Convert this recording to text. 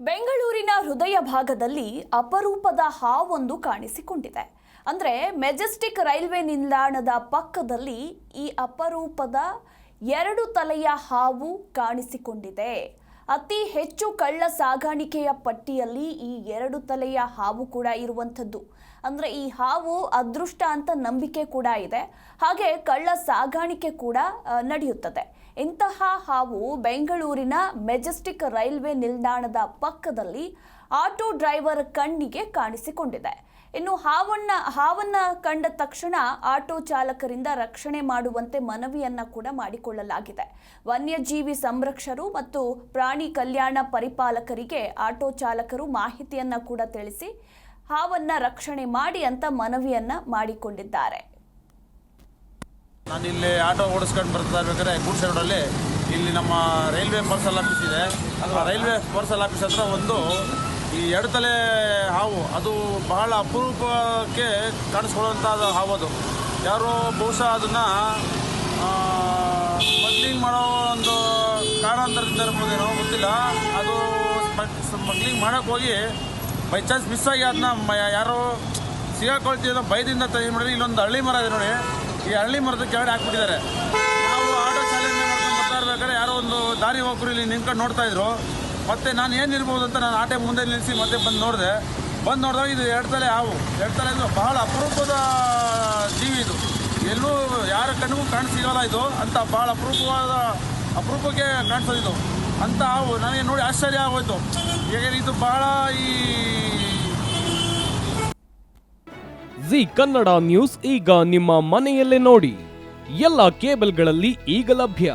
ಬೆಂಗಳೂರಿನ ಹೃದಯ ಭಾಗದಲ್ಲಿ ಅಪರೂಪದ ಹಾವೊಂದು ಕಾಣಿಸಿಕೊಂಡಿದೆ. ಅಂದರೆ ಮೆಜೆಸ್ಟಿಕ್ ರೈಲ್ವೆ ನಿಲ್ದಾಣದ ಪಕ್ಕದಲ್ಲಿ ಈ ಅಪರೂಪದ ಎರಡು ತಲೆಯ ಹಾವು ಕಾಣಿಸಿಕೊಂಡಿದೆ. ಅತಿ ಹೆಚ್ಚು ಕಳ್ಳ ಸಾಗಾಣಿಕೆಯ ಪಟ್ಟಿಯಲ್ಲಿ ಈ ಎರಡು ತಲೆಯ ಹಾವು ಕೂಡ ಇರುವಂಥದ್ದು. ಅಂದರೆ ಈ ಹಾವು ಅದೃಷ್ಟ ಅಂತ ನಂಬಿಕೆ ಕೂಡ ಇದೆ. ಹಾಗೆ ಕಳ್ಳ ಸಾಗಾಣಿಕೆ ಕೂಡ ನಡೆಯುತ್ತದೆ. ಇಂತಹ ಹಾವು ಬೆಂಗಳೂರಿನ ಮೆಜೆಸ್ಟಿಕ್ ರೈಲ್ವೆ ನಿಲ್ದಾಣದ ಪಕ್ಕದಲ್ಲಿ ಆಟೋ ಡ್ರೈವರ್ ಕಣ್ಣಿಗೆ ಕಾಣಿಸಿಕೊಂಡಿದೆ. ಇನ್ನು ಹಾವನ್ನ ಹಾವನ್ನ ಕಂಡ ತಕ್ಷಣ ಆಟೋ ಚಾಲಕರಿಂದ ರಕ್ಷಣೆ ಮಾಡುವಂತೆ ಮನವಿಯನ್ನ ಕೂಡ ಮಾಡಿಕೊಳ್ಳಲಾಗಿದೆ. ವನ್ಯಜೀವಿ ಸಂರಕ್ಷರು ಮತ್ತು ಪ್ರಾಣಿ ಕಲ್ಯಾಣ ಪರಿಪಾಲಕರಿಗೆ ಆಟೋ ಚಾಲಕರು ಮಾಹಿತಿಯನ್ನ ಕೂಡ ತಿಳಿಸಿ ಹಾವನ್ನ ರಕ್ಷಣೆ ಮಾಡಿ ಅಂತ ಮನವಿಯನ್ನ ಮಾಡಿಕೊಂಡಿದ್ದಾರೆ. ನಾನು ಇಲ್ಲಿ ಆಟೋ ಓಡಿಸ್ಕೊಂಡು ಬರ್ತಾ ಇರ್ಬೇಕಾದ್ರೆ ಇಲ್ಲಿ ನಮ್ಮ ರೈಲ್ವೆ ಪಾರ್ಸಲ್ ಆಫೀಸ್ ಇದೆ. ರೈಲ್ವೆ ಪಾರ್ಸಲ್ ಆಫೀಸ್ ಹತ್ರ ಒಂದು ಈ ಎರಡು ತಲೆ ಹಾವು, ಅದು ಬಹಳ ಅಪರೂಪಕ್ಕೆ ಕಾಣಿಸ್ಕೊಳ್ಳುವಂಥ ಹಾವು ಅದು. ಯಾರೋ ಬಹುಶಃ ಅದನ್ನು ಸ್ಮಗ್ಲಿಂಗ್ ಮಾಡೋ ಒಂದು ಕಾರಣಾಂತರದಿಂದ ಇರ್ಬೋದೇನೋ ಗೊತ್ತಿಲ್ಲ. ಅದು ಸ್ಮಗ್ಲಿಂಗ್ ಮಾಡೋಕ್ಕೆ ಹೋಗಿ ಬೈ ಚಾನ್ಸ್ ಮಿಸ್ ಆಗಿ ಅದನ್ನ ಯಾರೋ ಸಿಗಾಕೊಳ್ತೀವಿ ಭಯದಿಂದ ಏನು ಮಾಡಿದ್ರೆ, ಇಲ್ಲೊಂದು ಹಳ್ಳಿ ಮರ ಇದೆ ನೋಡಿ. ಈ ಹಳ್ಳಿ ಮರದ ಕೆಳಗಡೆ ಹಾಕ್ಬಿಟ್ಟಿದ್ದಾರೆ. ನಾವು ಆಟೋ ಚಾಲೆಂಜ್ ಮಾಡ್ಕೊಂಡು ಬರ್ತಾ ಇರ್ಬೇಕಾದ್ರೆ ಯಾರೋ ಒಂದು ದಾರಿ ಹೋಗ್ರು ಇಲ್ಲಿ ನಿಂತ್ಕೊಂಡು ನೋಡ್ತಾ ಇದ್ರು. ಮತ್ತೆ ನಾನು ಏನಿರ್ಬೋದು ಅಂತ ನಾನು ಆಟೆ ಮುಂದೆ ನಿಲ್ಲಿಸಿ ಮತ್ತೆ ಬಂದು ನೋಡಿದೆ. ಬಂದು ನೋಡಿದಾಗ ಇದು ಎರಡು ತಲೆ ಹಾವು. ಎರಡು ತಲೆ ಅಂದರೆ ಬಹಳ ಅಪರೂಪದ ಜೀವಿ ಇದು. ಎಲ್ಲೂ ಯಾರ ಕಣ್ಣಿಗೂ ಕಾಣ ಇದು. ಅಂತ ಬಹಳ ಅಪರೂಪವಾದ, ಅಪರೂಪಕ್ಕೆ ಕಾಣಿಸೋದು ಇದು. ಅಂತ ಹಾವು. ನನಗೆ ನೋಡಿ ಆಶ್ಚರ್ಯ ಆಗೋಯ್ತು. ಹೇಗೆ ಇದು ಬಹಳ ಈ ಜಿ ಕನ್ನಡ ನ್ಯೂಸ್ ಈಗ ನಿಮ್ಮ ಮನೆಯಲ್ಲೇ ನೋಡಿ. ಎಲ್ಲ ಕೇಬಲ್ಗಳಲ್ಲಿ ಈಗ ಲಭ್ಯ.